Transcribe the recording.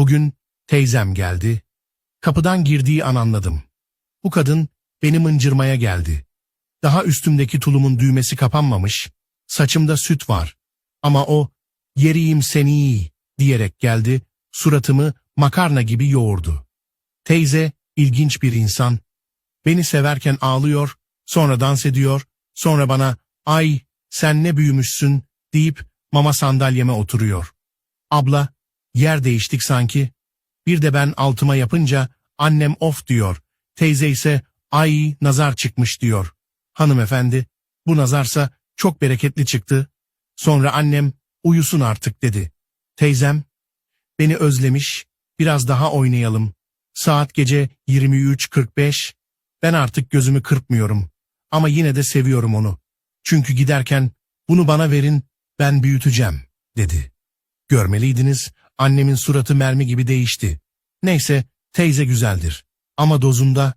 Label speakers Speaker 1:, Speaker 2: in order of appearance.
Speaker 1: Bugün teyzem geldi. Kapıdan girdiği an anladım. Bu kadın beni mıncırmaya geldi. Daha üstümdeki tulumun düğmesi kapanmamış, saçımda süt var. Ama o, yeriyim seni diyerek geldi, suratımı makarna gibi yoğurdu. Teyze, ilginç bir insan. Beni severken ağlıyor, sonra dans ediyor, sonra bana, ay, sen ne büyümüşsün, deyip mama sandalyeme oturuyor. Abla, yer değiştik sanki. Bir de ben altıma yapınca, annem of diyor, teyze ise, ay, nazar çıkmış diyor. Hanımefendi, bu nazarsa çok bereketli çıktı. Sonra annem, uyusun artık dedi. Teyzem, beni özlemiş, biraz daha oynayalım. Saat gece 23.45, ben artık gözümü kırpmıyorum. Ama yine de seviyorum onu. Çünkü giderken, bunu bana verin, ben büyüteceğim, dedi. Görmeliydiniz, annemin suratı mermi gibi değişti. Neyse, teyze güzeldir. Ama dozunda,